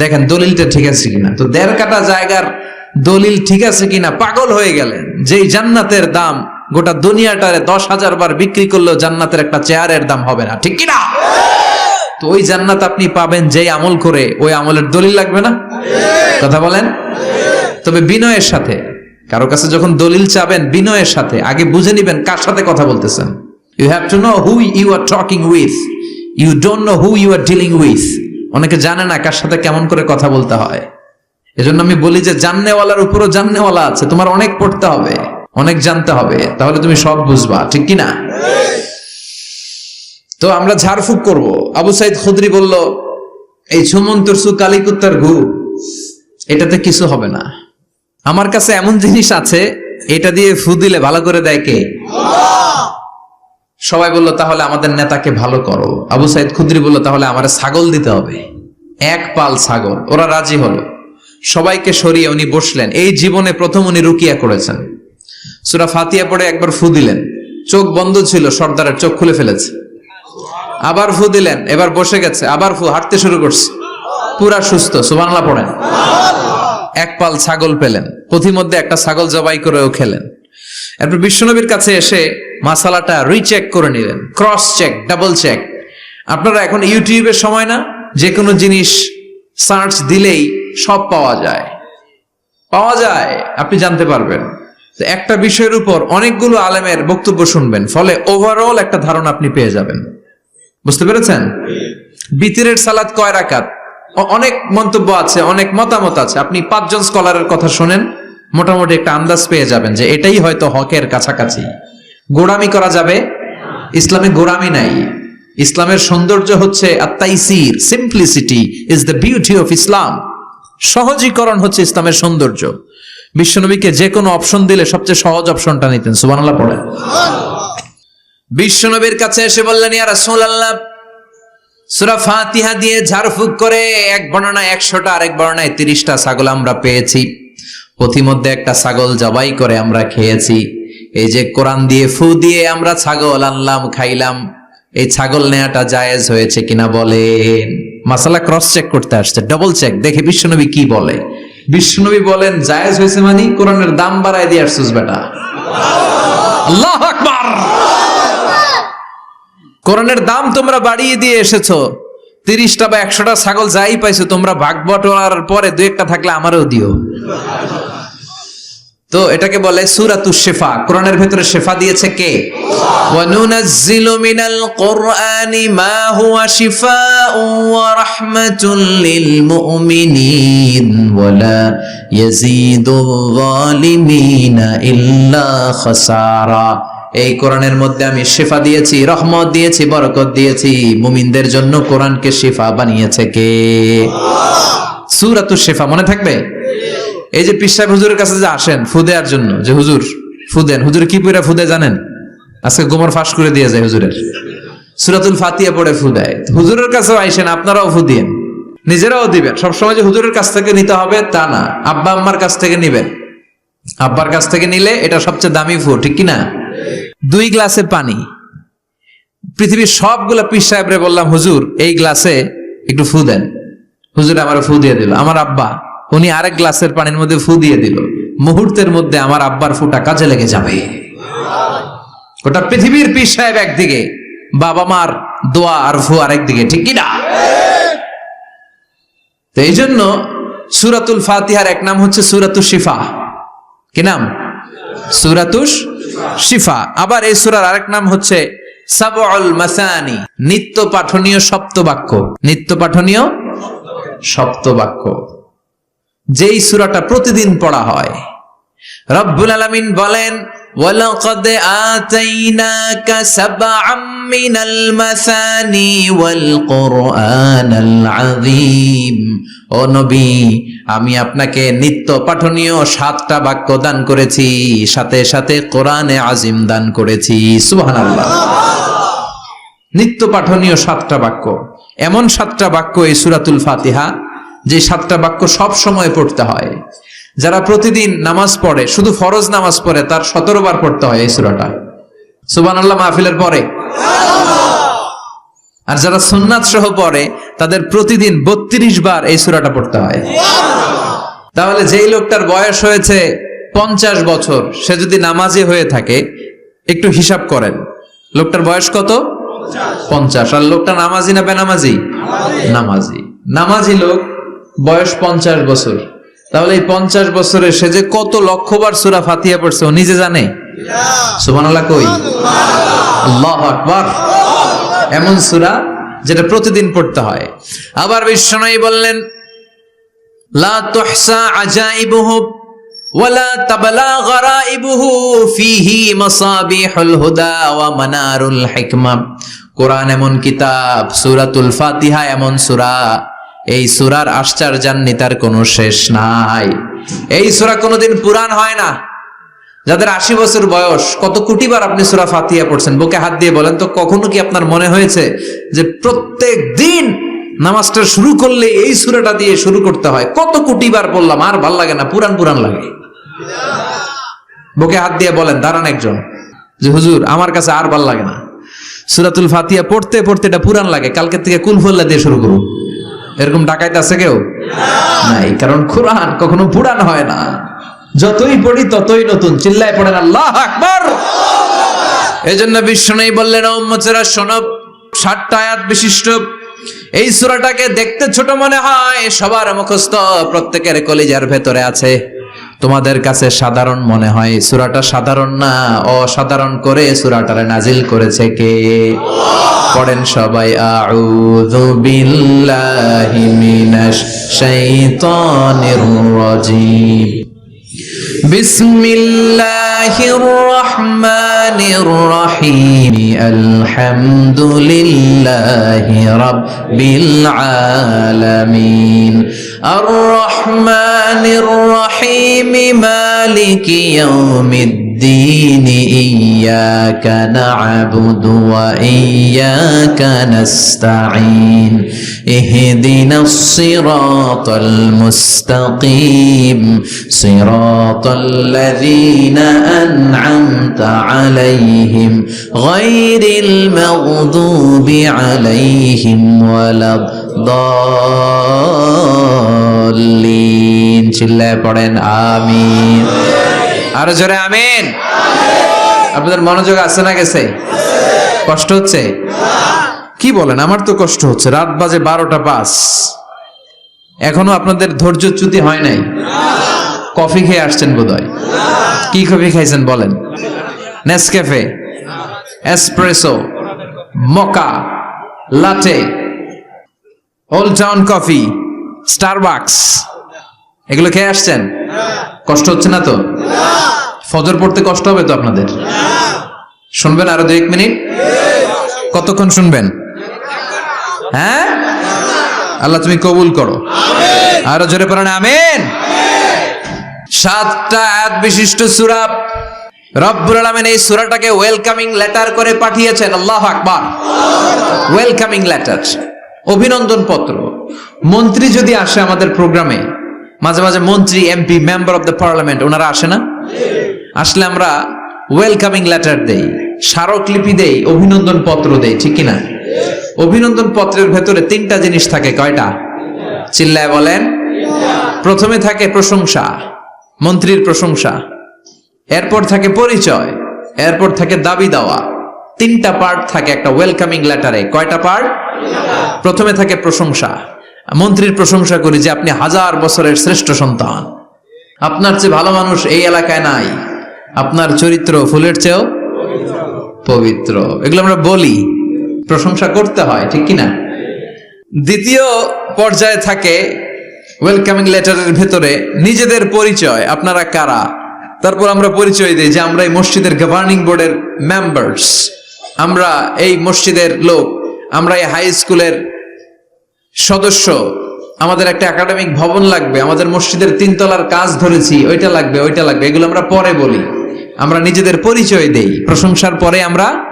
দেখেন দলিলটা ঠিক আছে কিনা? তো দেড় কাটা জায়গার দলিল ঠিক আছে কিনা? পাগল হয়ে গেলেন। যেই জান্নাতের দাম গোটা দুনিয়াটারে দশ হাজার বার বিক্রি করলেও জান্নাতের একটা চেয়ারের দাম হবে না। ঠিক কিনা? তো ওই জান্নাত আপনি পাবেন যেই আমল করে, ওই আমলের দলিল লাগবে না? কথা বলেন? তবে বিনয়ের সাথে, কারও কাছে যখন দলিল চাবেন বিনয়ের সাথে, আগে বুঝে নিবেন কার সাথে কথা বলতেছেন। You have to know who you are talking with you don't know who you are dealing with অনেকে জানে না কার সাথে কেমন করে কথা বলতে হয়। এজন্য আমি বলি যে জাননেওয়ালার উপরও জাননেওয়ালা আছে, তোমার অনেক পড়তে হবে, অনেক জানতে হবে, তাহলে তুমি সব বুঝবা, ঠিক কি না তো আমরা ঝাড়ফুঁক করব। আবু সাইদ খুদরি বলল, এই ছুমন্তর সু কালিকুত্তার ঘু, এটাতে কিছু হবে না। আমার কাছে এমন জিনিস আছে, এটা দিয়ে ফু দিলে ভালো করে দেয় কে? সবাই বলল, তাহলে আমাদের নেতাকে ভালো করো। আবু সাইদ খুদ্রি বলল, তাহলে আমার ছাগল দিতে হবে। এক পাল ছাগল, ওরা রাজি হলো। সবাইকে সরিয়ে উনি বসলেন। এই জীবনে প্রথম উনি রুকিয়া করেছেন। সুরা ফাতিয়া পড়ে একবার ফু দিলেন। চোখ বন্ধ ছিল, সর্দারের চোখ খুলে ফেলেছে। আবার ফু দিলেন, এবার বসে গেছে, আবার ফু, হাঁটতে শুরু করছে। পুরা সুস্থ সুবাংলা পড়েন। এক পাল ছাগল পেলেন। পথিমধ্যে একটা ছাগল জবাই করেও খেলেন। এরপর বিশ্বনবীর কাছে এসে মাসালাটা রিচেক করে নিলেন। ক্রস চেক ডাবল চেক আপনারা এখন ইউটিউবের সময় না? যে কোনো জিনিস সার্চ দিলেই সব পাওয়া যায়। পাওয়া যায়, আপনি জানতে পারবেন। একটা বিষয়ের উপর অনেকগুলো আলেমের বক্তব্য শুনবেন, ফলে ওভারঅল একটা ধারণা আপনি পেয়ে যাবেন। বুঝতে পেরেছেন? বিতিরের সালাদ কয় রাকাত? অনেক মন্তব্য আছে, অনেক মতামত আছে। আপনি পাঁচজন স্কলারের কথা শোনেন, মোটামুটি একটা আন্দাজ পেয়ে যাবেন যে এটাই হয়তো হকের কাছাকাছি। গোড়ামি করা যাবে? ইসলামে গোড়ামি নাই। ইসলামের সৌন্দর্য হচ্ছে আত্মাইসির simplicity is the beauty of Islam সহজীকরণ হচ্ছে ইসলামের সৌন্দর্য। বিশ্বনবীকে যে কোনো অপশন দিলে সবচেয়ে সহজ অপশনটা নিতেন। সুবহানাল্লাহ পড়ে বিশ্বনবীর কাছে এসে বললেন, ইয়া রাসূলুল্লাহ, সূরা ফাতিহা দিয়ে ঝাড়ফুঁক করে এক বর্ণনায় একশোটা, আরেক বর্ণনায় তিরিশটা ছাগল আমরা পেয়েছি। পথিমধ্যে একটা ছাগল জবাই করে আমরা খেয়েছি। এই যে কোরআন দিয়ে ফু দিয়ে আমরা ছাগল আনলাম, খাইলাম। এই ছাগল নেয়াটা জায়েজ হয়েছে কিনা বলেন। মাসালা ক্রস চেক করতে আসছে ডবল চেক দেখে বিশ্বনবী কি বলে। বিশ্বনবী বলেন, জায়েজ হয়েছে মানে? কোরআনের দাম বাড়ায় দিয়ে আসছিস বেটা। আল্লাহ আকবার! কোরআনের দাম তোমরা বাড়িয়ে দিয়ে এসেছ। তিরিশটা বা একশোটা ছাগল যাই পাইছো, তোমরা ভাগ বটোয়ার পরে দু একটা থাকলে আমারও দিও। তো এটাকে বলে সুরাতু শেফা। কোরআনের ভেতরে শেফা দিয়েছে কে? ওয়ানুনাজ্জিলু মিনাল কোরআনি মা হুয়া শিফাউ ওয়া রাহমাতুল লিল মুমিনিন ওয়ালা ইয়াজিদু যালিমিনা ইল্লা খাসারা। এই কোরআনের মধ্যে আমি শেফা দিয়েছি, রহমত দিয়েছি, বরকত দিয়েছি। মুমিনদের জন্য কোরআনকে শেফা বানিয়েছে কে? সুরাতু শেফা মনে থাকবে? এই যে পিসাব হুজুরের কাছে যে আসেন ফু দেওয়ার জন্য, যে হুজুর, ফু দেন। হুজুর কি পইরা ফু দেয় জানেন? আজকে গোমর ফাঁস করে দিয়ে যায় হুজুরের। সুরাতুল ফাতিয়া পড়ে ফু দেয়। হুজুরের কাছেও আইসেন, আপনারাও ফু নিজেরাও দিবেন। সবসময় যে হুজুরের কাছ থেকে নিতে হবে, তা না। আব্বা আম্মার কাছ থেকে নিবেন। আব্বার কাছ থেকে নিলে এটা সবচেয়ে দামি ফু, ঠিক কি না দুই গ্লাসে পানি। পৃথিবীর সবগুলো পীর সাহেবরে বললাম, হুজুর, এই গ্লাসে একটু ফু দেন। হুজুর আমার ফু দিয়ে দিল। আমার আব্বা উনি আরেক গ্লাসের পানির মধ্যে ফু দিয়ে দিল। মুহূর্তের মধ্যে আমার আব্বার ফুটা কাজে লেগে যাবে। ওটা পৃথিবীর পীর সাহেব একদিকে, বাবা মার দোয়া আর ফু আরেক দিকে ঠিক কিনা তো এই জন্য সুরাতুল ফাতিহার এক নাম হচ্ছে সুরাতুল শিফা। কি নাম? সুরাতুস শিফা। আবার এই সুরার আরেক নাম হচ্ছে সাবউল মাসানি, নিত্য পাঠনীয় সপ্তবাক্য। নিত্য পাঠনীয় সপ্তবাক্য। যেই সুরাটা প্রতিদিন পড়া হয়। রব্বুল আলামিন বলেন আতাইনাকা সাবআম মিনাল মাসানি ওয়াল কুরআনাল আযীম। ও নবী, আমি আপনাকে নিত্য পাঠনীয় সাতটা বাক্য দান করেছি, সাথে সাথে কোরআনে আজিম দান করেছি। সুবহানাল্লাহ। নিত্য পাঠনীয় সাতটা বাক্য। এমন সাতটা বাক্য এই সুরাতুল ফাতিহা যে সাতটা বাক্য সব সময় পড়তে হয়। যারা প্রতিদিন নামাজ পড়ে, শুধু ফরজ নামাজ পড়ে, তার সতেরো বার পড়তে হয় এই সুরাটা। সুবান আল্লাহ মাহফিলের পরে। আর যারা সুন্নাত সহ পড়ে, তাদের প্রতিদিন বত্রিশ বার এই সুরাটা পড়তে হয়। তাহলে যেই লোকটার বয়স হয়েছে পঞ্চাশ বছর, সে যদি নামাজি হয়ে থাকে, একটু হিসাব করেন। লোকটার বয়স কত? পঞ্চাশ। আর লোকটা নামাজি না বেনামাজি? নামাজি। নামাজি লোক বয়স পঞ্চাশ বছর। তাহলে এই পঞ্চাশ বছরে সে যে কত লক্ষবার সুরা ফাতিয়া পড়ছে, ও নিজে জানে? সুবহানাল্লাহ কই? আল্লাহ আকবার। এমন সুরা যেটা প্রতিদিন পড়তে হয়। আবার বিশ্বনয়ী বললেন, লা তুহসা আজাইবুহু ওয়ালা তাবলা গরাইবুহু ফিহি মাসাবিহুল হুদা ওয়া মানারুল হিকমা। কোরআন এমন কিতাব, সূরাতুল ফাতিহা এমন সূরা। এই সূরার আশ্চর্যান্বিতার কোনো শেষ নাই। এই সূরা কোনোদিন পুরান হয় না। যাদের আশি বছর বয়স, কত কোটিবার আপনি সুরা ফাতিয়া পড়ছেন? বুকে হাত দিয়ে বলেন তো, কখনো কি আপনার মনে হয়েছে যে প্রত্যেক দিন নামাজটা শুরু করলে এই সুরাটা দিয়ে শুরু করতে হয়? কত কোটিবার বললাম আর ভালো লাগে না পুরান পুরান লাগে। বুকে হাত দিয়ে বলেন, দাঁড়ান একজন। যে হুজুর, আমার কাছে আর ভালো লাগে না। সুরাতুল ফাতিয়া পড়তে পড়তে এটা পুরান লাগে, কালকে থেকে কুলফল্লা দিয়ে শুরু করুন। এরকম ডাকাইতে আছে কেউ? নাই, কারণ কোরআন কখনো পুরান হয় না। যতই পড়ি ততই নতুন। চিল্লায় পড়েন, আল্লাহ আকবার! এই জন্য বিশ্ব নেই বললেন উম্মতেরা শোনব ষাটটা আয়াত বিশিষ্ট। এই সূরাটাকে দেখতে ছোট মনে হয়, সবার মুখস্থ প্রত্যেকের কলিজার ভেতরে আছে। তোমাদের কাছে সাধারণ মনে হয়, সূরাটা সাধারণ না, অসাধারণ করে সূরাটারে নাজিল করেছে কে? পড়েন সবাই, আউযু বিল্লাহি মিনাশ শাইতানির রাজিম। বিসমিল্লাহির রহমানির রহিম। আলহামদুলিল্লাহি রাব্বিল আলামিন। আর রহমানির রহিম মালিকি ইয়াউমিদ الدين إياك نعبد وإياك نستعين اهدنا الصراط المستقيم صراط الذين أنعمت عليهم غير المغضوب عليهم ولا الضالين চিল্লায় পড়েন আমিন আরও জোরে আমিন। আপনাদের মনোযোগ আছে না গেছে? কষ্ট হচ্ছে? কি বলেন? আমার তো কষ্ট হচ্ছে। রাত বাজে বারোটা পাঁচ। এখনও আপনাদের ধৈর্যচ্যুতি হয় নাই। কফি খেয়ে আসছেন বোধহয়। কি কফি খাইছেন বলেন? Nescafe, espresso mocha latte, old town coffee, Starbucks. এগুলো খেয়ে আসছেন? কষ্ট হচ্ছে না তো? ফজর পড়তে কষ্ট হবে তো আপনাদের? শুনবেন আরও দু এক মিনিট? কতক্ষণ শুনবেন? হ্যাঁ? আল্লাহ তুমি কবুল করো। আরও জোরে পড়েন, আমিন। সাতটা আয়াত বিশিষ্ট সূরা রব্বুল আলামিন এই সূরাটাকে ওয়েলকামিং লেটার করে পাঠিয়েছেন, আল্লাহু আকবার। ওয়েলকামিং লেটার অভিনন্দন পত্র। মন্ত্রী যদি আসে আমাদের প্রোগ্রামে মাঝে মাঝে মন্ত্রী MP member of the parliament ওনারা আসে না? আসলে আমরা ওয়েলকামিং লেটার দেই, স্মারকলিপি দেই, অভিনন্দন পত্র দেই, ঠিক কিনা? অভিনন্দন পত্রের ভেতরে তিনটা জিনিস থাকে, কয়টা? চিল্লায় বলেন। প্রথমে থাকে প্রশংসা, মন্ত্রীর প্রশংসা। এরপর থাকে পরিচয়, এরপর থাকে দাবি দেওয়া। তিনটা পার্ট থাকে একটা ওয়েলকামিং লেটারে কয়টা পার্ট প্রথমে থাকে প্রশংসা। মন্ত্রীর প্রশংসা করি যে আপনি হাজার বছরের শ্রেষ্ঠ সন্তান। আপনার চেয়ে ভালো মানুষ এই এলাকায় নাই। আপনার চরিত্র ফুলের চেয়েও পবিত্র। এগুলো আমরা বলি। প্রশংসা করতে হয়, ঠিক কিনা? দ্বিতীয় পর্যায়ে থাকে ওয়েলকামিং লেটারের ভেতরে নিজেদের পরিচয়, আপনারা কারা? তারপর আমরা পরিচয় দিই যে আমরা এই মসজিদের গভর্নিং বোর্ডের মেম্বার্স আমরা এই মসজিদের লোক, আমরা এই হাই স্কুলের সদস্য, আমাদের একটা একাডেমিক ভবন লাগবে, আমাদের মসজিদের তিনতলার কাজ ধরেছি, ওইটা লাগবে ওইটা লাগবে, এগুলো আমরা পরে বলি। আমরা নিজেদের পরিচয় দেই, প্রশংসার পরে আমরা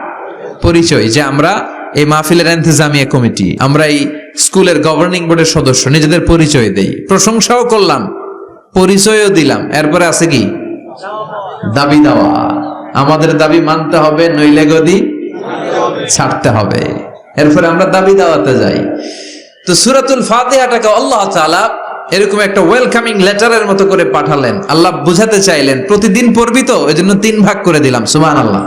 পরিচয় যে আমরা এই মাহফিলের এন্তেজামিয়া কমিটি, আমরা এই স্কুলের গভর্নিং বোর্ডের সদস্য, নিজেদের পরিচয় দেই। প্রশংসাও করলাম, পরিচয়ও দিলাম, এরপরে আছে কি? দাবি দেওয়া। আমাদের দাবি মানতে হবে, নইলে গদি ছাড়তে হবে। এরপরে আমরা দাবি দাওয়াতে যাই। তো সুরাতুল ফাতেহাটাকে আল্লাহ তালা এরকম একটা ওয়েলকামিং লেটারের মতো করে পাঠালেন। আল্লাহ বুঝাতে চাইলেন, প্রতিদিন পড়বি তো? এজন্য তিন ভাগ করে দিলাম, সুবহানাল্লাহ।